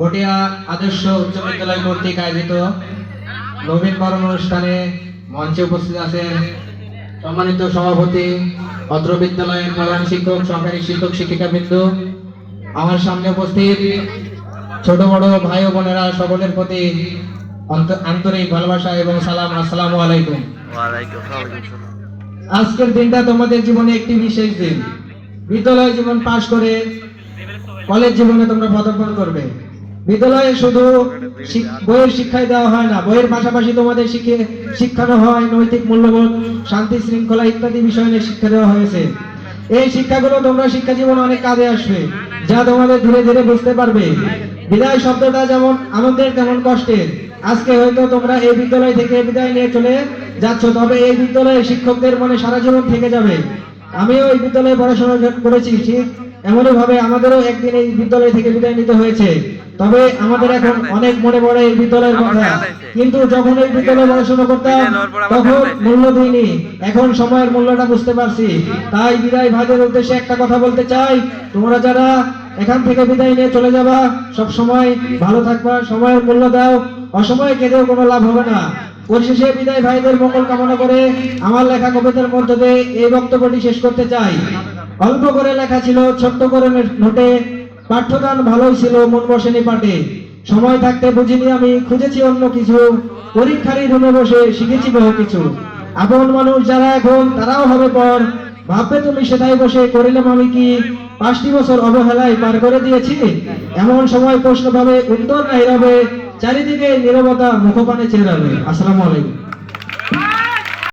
গটিয়া আদর্শ উচ্চ বিদ্যালয় কর্তৃক আয়োজিত নবীন বরণ অনুষ্ঠানে মঞ্চে উপস্থিত আছেন সম্মানিত সভাপতি অত্র বিদ্যালয়ের প্রধান শিক্ষক সহকারী শিক্ষক শিক্ষিকা বিন্দু আমার সামনে উপস্থিত ছোট বড় ভাই ও বোনেরা সকলের প্রতি আন্তরিক ভালোবাসা এবং সালাম আসসালামু আলাইকুম। আজকের দিনটা তোমাদের জীবনে একটি বিশেষ দিন। বিদ্যালয় জীবন পাশ করে কলেজ জীবনে তোমরা পদার্পণ করবে। বিদ্যালয়ে শুধু বইয়ের শিক্ষাই দেওয়া হয় না, বইয়ের পাশাপাশি তোমাদের শিখে শিক্ষানো হয় নৈতিক মূল্যবোধ, শান্তি শৃঙ্খলা ইত্যাদি বিষয় নিয়ে শিক্ষা দেওয়া হয়েছে। এই শিক্ষাগুলো তোমরা শিক্ষা জীবনে অনেক কাজে আসবে, যা তোমাদের ধীরে ধীরে বুঝতে পারবে। বিদায় শব্দটা যেমন আনন্দের, তেমন কষ্টের। আজকে হয়তো তোমরা এই বিদ্যালয় থেকে বিদায় নিয়ে চলে যাচ্ছ, তবে এই বিদ্যালয়ের শিক্ষকদের মনে সারা জীবন থেকে যাবে। আমিও এই বিদ্যালয়ে পড়াশোনা করেছি, ঠিক এমনই ভাবে আমাদেরও একদিন এই বিদ্যালয় থেকে বিদায় নিতে হয়েছে। তবে আমাদের এখন অনেক মনে পড়ে এই বিদ্যালয়ের কথা। কিন্তু যখন এই বিদ্যালয়ে পড়াশোনা করতাম তখন মূল্য দিইনি। এখন সময়ের মূল্যটা বুঝতে পারছি। তাই বিদায় ভাইদের উদ্দেশ্যে একটা কথা বলতে চাই। তোমরা যারা এখান থেকে বিদায় নিয়ে চলে যাবা সব সময় ভালো থাকবা সময়ের মূল্য দাও। অসময়ে কেঁদেও কোনো লাভ হবে না। পরিশেষে বিদায় ভাইদের মঙ্গল কামনা করে আমার লেখা কবিতার মধ্য দিয়ে এই বক্তব্যটি শেষ করতে চাই। অল্প করে লেখা ছিল, ছোট্ট করে নোটে পাঠ্যদান ভালোই ছিল, মন বসেনি পাটে সময় থাকতে বুঝিনি আমি, খুঁজেছি অন্য কিছু। পরীক্ষারই রুমে বসে শিখেছি বহু কিছু। আপন মানুষ যারা এখন, তারাও হবে পর। ভাববে তুমি সেটাই বসে করিলাম আমি কি? পাঁচটি বছর অবহেলায় পার করে দিয়েছি। এমন সময় প্রশ্ন ভাবে, উত্তর নাই রবে। চারিদিকে নীরবতা মুখপানে চেরাবে আসসালামু আলাইকুম।